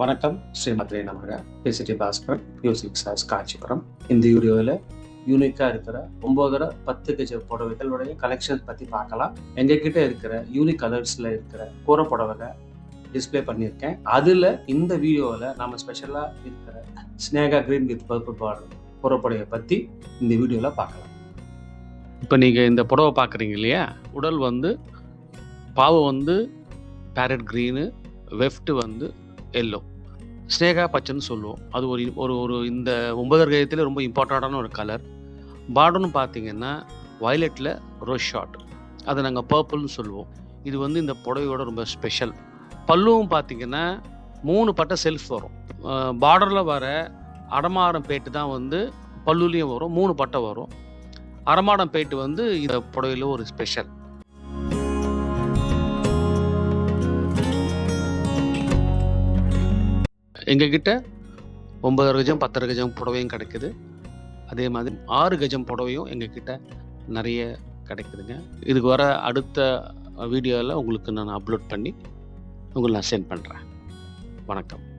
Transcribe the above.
வணக்கம் ஸ்ரீமத்ரே நமக. பிசிடி பாஸ்கர் மியூசிக் சாஸ் காஞ்சிபுரம் இந்த வீடியோவில் யூனிக்காக இருக்கிற ஒம்போதரை பத்து கஜ புடவைகளுடைய கலெக்ஷன் பற்றி பார்க்கலாம். எங்ககிட்ட இருக்கிற யூனிக் கலர்ஸில் இருக்கிற கூரை புடவைகள் டிஸ்பிளே பண்ணியிருக்கேன். அதில் இந்த வீடியோவில் நம்ம ஸ்பெஷலாக இருக்கிற Sneha green with purple border கூரை புடவையை பற்றி இந்த வீடியோவில் பார்க்கலாம். இப்போ நீங்கள் இந்த புடவை பார்க்குறீங்க இல்லையா? உடல் வந்து பாவம் வந்து பேரட் க்ரீனு வெஃப்ட் வந்து எல்லோ ஸ்னேகா பச்சைன்னு சொல்லுவோம். அது ஒரு ஒரு ஒரு இந்த ஒன்பதர் கயத்தில் ரொம்ப இம்பார்ட்டண்ட்டான ஒரு கலர் பார்டர்னு பார்த்தீங்கன்னா வயலட்டில் ரோஸ் ஷாட் அதை நாங்கள் பர்பிள்னு சொல்லுவோம். இது வந்து இந்த புடவையோட ரொம்ப ஸ்பெஷல் பல்லுவும் பார்த்தீங்கன்னா மூணு பட்டை செல்ஃப் வரும். பார்டரில் வர அடமாரம் பேட்டு தான் வந்து பல்லுலேயும் வரும் மூணு பட்டை வரும். அரமாடம் பேட்டு வந்து இந்த புடவையில் ஒரு ஸ்பெஷல் எங்ககிட்ட ஒன்பது கஜம் பத்தரை கஜம் புடவையும் கிடைக்குது. அதே மாதிரி ஆறு கஜம் புடவையும் எங்ககிட்ட நிறைய கிடைக்குதுங்க. இதுக்கு வர அடுத்த வீடியோவில் உங்களுக்கு நான் அப்லோட் பண்ணி உங்களுக்கு நான் சென்ட் பண்ணுறேன் வணக்கம்.